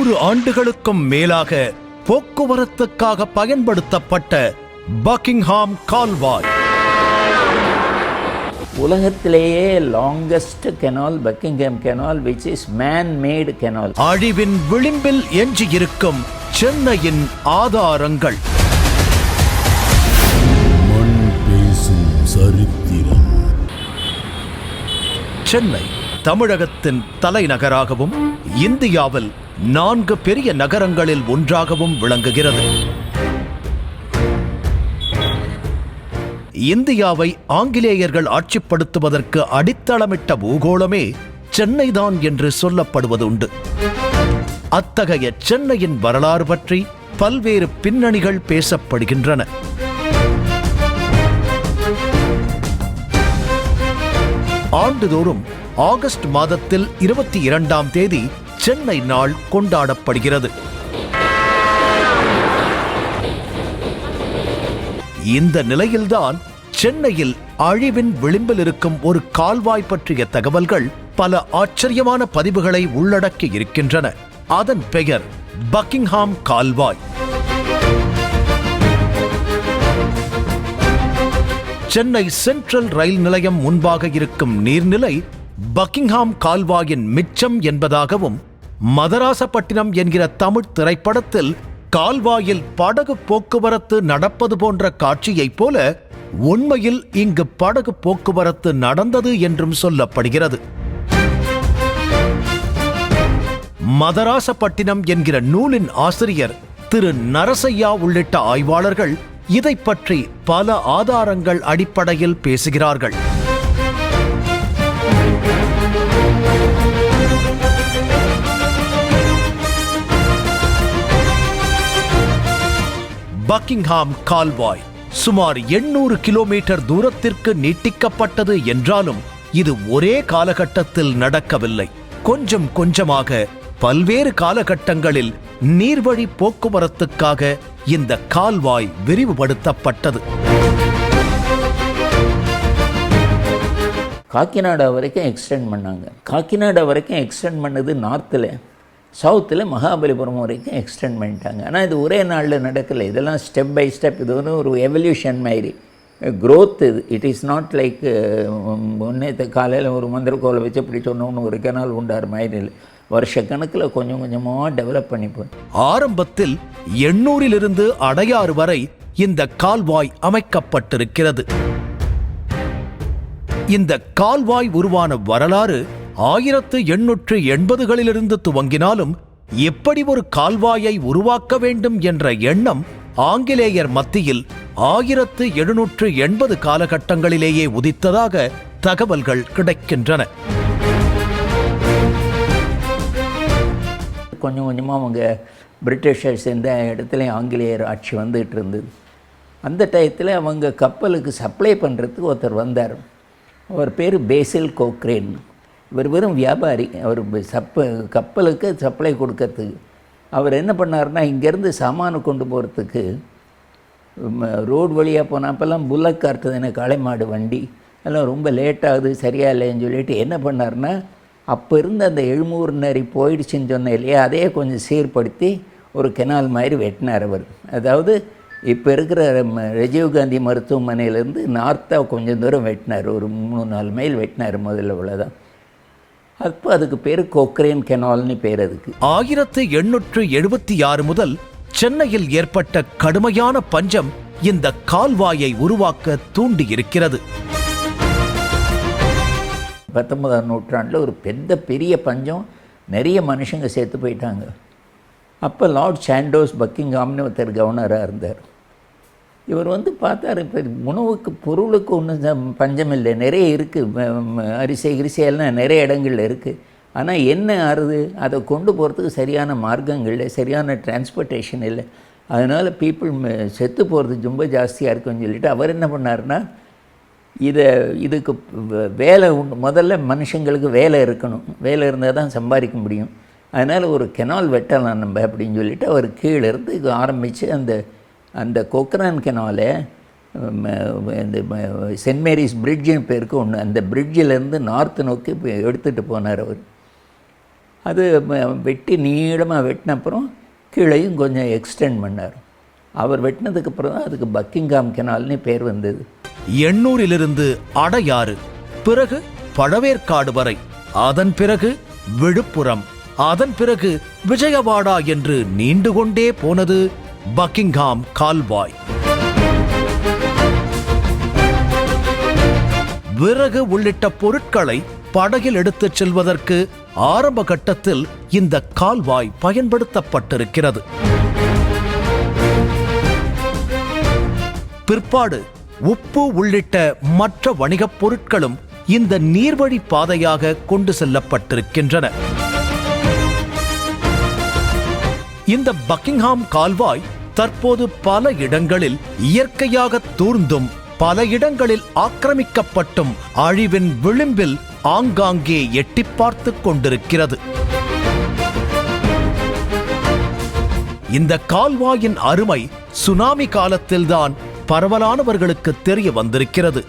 நூறு ஆண்டுகளுக்கும் மேலாக போக்குவரத்துக்காக பயன்படுத்தப்பட்ட பக்கிங்ஹாம் கால்வாய். உலகத்திலேயே longest canal Buckingham canal which is man made canal அழிவின் விளிம்பில் எஞ்சியிருக்கும் சென்னையின் ஆதாரங்கள். மண் பேசும் சரித்திரம். சென்னை தமிழகத்தின் தலைநகராகவும் இந்தியாவில் நான்கு பெரிய நகரங்களில் ஒன்றாகவும் விளங்குகிறது. இந்தியாவை ஆங்கிலேயர்கள் ஆட்சிப்படுத்துவதற்கு அடித்தளமிட்ட பூகோளமே சென்னைதான் என்று சொல்லப்படுவது உண்டு அத்தகைய சென்னையின் வரலாறு பற்றி பல்வேறு பின்னணிகள் பேசப்படுகின்றன. ஆண்டுதோறும் ஆகஸ்ட் மாதத்தில் இருபத்தி இரண்டாம் தேதி சென்னை நாள் கொண்டாடப்படுகிறது. இந்த நிலையில்தான் சென்னையில் அழிவின் விளிம்பில் இருக்கும் ஒரு கால்வாய் பற்றிய தகவல்கள் பல ஆச்சரியமான பதிவுகளை உள்ளடக்கி இருக்கின்றன. அதன் பெயர் பக்கிங்ஹாம் கால்வாய். சென்னை சென்ட்ரல் ரயில் நிலையம் முன்பாக இருக்கும் நீர்நிலை பக்கிங்ஹாம் கால்வாயின் மிச்சம் என்பதாகவும் மதராசப்பட்டினம் என்கிற தமிழ் திரைப்படத்தில் கால்வாயில் படகு போக்குவரத்து நடப்பது போன்ற காட்சியைப் போல உண்மையில் இங்கு படகு போக்குவரத்து நடந்தது என்றும் சொல்லப்படுகிறது. மதராசப்பட்டினம் என்கிற நூலின் ஆசிரியர் திரு நரசையா உள்ளிட்ட ஆய்வாளர்கள் இதை பற்றி பல ஆதாரங்கள் அடிப்படையில் பேசுகிறார்கள். பக்கிங்ஹாம் கால்வாய் சுமார் எண்ணூறு கிலோமீட்டர் தூரத்திற்கு நீட்டிக்கப்பட்டது என்றாலும் இது ஒரே காலகட்டத்தில் நடக்கவில்லை. கொஞ்சம் கொஞ்சமாக பல்வேறு காலகட்டங்களில் நீர்வழி போக்குவரத்துக்காக இந்த கால்வாய் விரிவுபடுத்தப்பட்டது. காக்கிநாடா வரைக்கும் எக்ஸ்டெண்ட் பண்ணாங்க. காக்கிநாடா வரைக்கும் எக்ஸ்டெண்ட் பண்ணது நார்த்தில் சவுத்தில் மகாபலிபுரம் வரைக்கும் எக்ஸ்டெண்ட் பண்ணிட்டாங்க. ஆனால் இது ஒரே நாளில் நடக்கலை. இதெல்லாம் ஸ்டெப் பை ஸ்டெப் இது வந்து ஒரு எவல்யூஷன் மாதிரி. க்ரோத் இது. இட் இஸ் நாட் லைக் ஒன்றே காலையில் ஒரு மந்திரக்கோலை வச்சு இப்படி சொன்னோன்னு ஒரு கெனால் உண்டார் மாதிரி இல்லை. வருஷக்கணக்கில் கொஞ்சம் கொஞ்சமாக டெவலப் பண்ணி ஆரம்பத்தில் எண்ணூரிலிருந்து அடையாறு வரை இந்த கால்வாய் அமைக்கப்பட்டிருக்கிறது. இந்த கால்வாய் உருவான வரலாறு ஆயிரத்து எண்ணூற்று எண்பதுகளிலிருந்து துவங்கினாலும் எப்படி ஒரு கால்வாயை உருவாக்க வேண்டும் என்ற எண்ணம் ஆங்கிலேயர் மத்தியில் ஆயிரத்து எழுநூற்று எண்பது காலகட்டங்களிலேயே உதித்ததாக தகவல்கள் கிடைக்கின்றன. கொஞ்சம் கொஞ்சமாக அவங்க பிரிட்டிஷர் சேர்ந்த இடத்துலையும் ஆங்கிலேயர் ஆட்சி வந்துகிட்டு இருந்தது. அந்த டயத்தில் அவங்க கப்பலுக்கு சப்ளை பண்ணுறதுக்கு ஒருத்தர் வந்தார். அவர் பேர் பேசில் கோக்ரேன். இவர் வெறும் வியாபாரி. அவர் சப்ப கப்பலுக்கு சப்ளை கொடுக்கறதுக்கு. அவர் என்ன பண்ணாருன்னா இங்கேருந்து சாமானை கொண்டு போகிறதுக்கு ரோடு வழியாக போனப்பெல்லாம் புல்லக் கார்ட்டு தானே காளைமாடு வண்டி எல்லாம் ரொம்ப லேட்டாகுது சரியாக சரியா இல்லைன்னு சொல்லிட்டு என்ன பண்ணாருன்னா அப்போ இருந்த அந்த எழுமூர் நரி போயிடுச்சுன்னு சொன்னேன் இல்லையா அதையே கொஞ்சம் சீர்படுத்தி ஒரு கெனால் மாதிரி வெட்டினார் அவர். அதாவது இப்போ இருக்கிற ம- காந்தி மருத்துவமனையிலேருந்து நார்த்தாக கொஞ்சம் தூரம் வெட்டினார் ஒரு மூணு நாலு மைல் வெட்டினார் முதல்ல அவ்வளோதான் அப்போ அதுக்கு பேர் கொக்ரேன் கெனால்னு பேர் அதுக்கு. ஆயிரத்து எண்ணூற்று எழுபத்தி ஆறு முதல் சென்னையில் ஏற்பட்ட கடுமையான பஞ்சம் இந்த கால்வாயை உருவாக்க தூண்டியிருக்கிறது. பத்தொன்பதாம் நூற்றாண்டில் ஒரு பெரிய பெரிய பஞ்சம் நிறைய மனுஷங்க செத்து போயிட்டாங்க. அப்போ லார்ட் சாண்டோஸ் பக்கிங்ஹாம்னு ஒருத்தர் கவர்னராக இருந்தார். இவர் வந்து பார்த்தாரு இப்போ உணவுக்கு பொருளுக்கு ஒன்றும் பஞ்சம் இல்லை. நிறைய இருக்குது அரிசை கிரிசி நிறைய இடங்கள்ல இருக்குது ஆனால் என்ன ஆறுது? அதை கொண்டு போகிறதுக்கு சரியான மார்க்கங்கள் இல்லை. சரியான டிரான்ஸ்போர்ட்டேஷன் இல்லை. அதனால் பீப்புள் செத்து போகிறது ரொம்ப ஜாஸ்தியாக இருக்குன்னு சொல்லிட்டு அவர் என்ன பண்ணாருன்னா இதை இதுக்கு வேலை உண்டு முதல்ல மனுஷங்களுக்கு வேலை இருக்கணும். வேலை இருந்தால் தான் சம்பாதிக்க முடியும். அதனால் ஒரு கெனால் வெட்டலாம் நம்ம அப்படின்னு சொல்லிட்டு அவர் கீழே இருந்து ஆரம்பித்து அந்த அந்த கொக்ரான் கெனாலை இந்த சென்ட் மேரிஸ் பிரிட்ஜின் பேருக்கு ஒன்று அந்த பிரிட்ஜிலேருந்து நார்த்து நோக்கி எடுத்துகிட்டு போனார் அவர். அது வெட்டி நீளமாக வெட்டினப்புறம் கீழையும் கொஞ்சம் எக்ஸ்டெண்ட் பண்ணார். அவர் வெட்டினதுக்கு அப்புறம் தான் அதுக்கு பக்கிங்காம் கெனால்னு பேர் வந்தது. எண்ணூரிலிருந்து அடையாறு பிறகு பழவேற்காடு வரை அதன் பிறகு விழுப்புரம் அதன் பிறகு விஜயவாடா என்று நீண்டு கொண்டே போனது பக்கிங்ஹாம் கால்வாய். விறகு உள்ளிட்ட பொருட்களை படகில் எடுத்துச் செல்வதற்கு ஆரம்ப கட்டத்தில் இந்த கால்வாய் பயன்படுத்தப்பட்டிருக்கிறது. பிற்பாடு உப்பு உள்ளிட்ட மற்ற வணிகப் பொருட்களும் இந்த நீர்வழி பாதையாக கொண்டு செல்லப்பட்டிருக்கின்றன. இந்த பக்கிங்ஹாம் கால்வாய் தற்போது பல இடங்களில் இயற்கையாக தூர்ந்தும் பல இடங்களில் ஆக்கிரமிக்கப்பட்டும் அழிவின் விளிம்பில் ஆங்காங்கே எட்டி பார்த்து கொண்டிருக்கிறது. இந்த கால்வாயின் அருமை சுனாமி காலத்தில்தான் பரவலானவர்களுக்கு தெரிய வந்திருக்கிறது.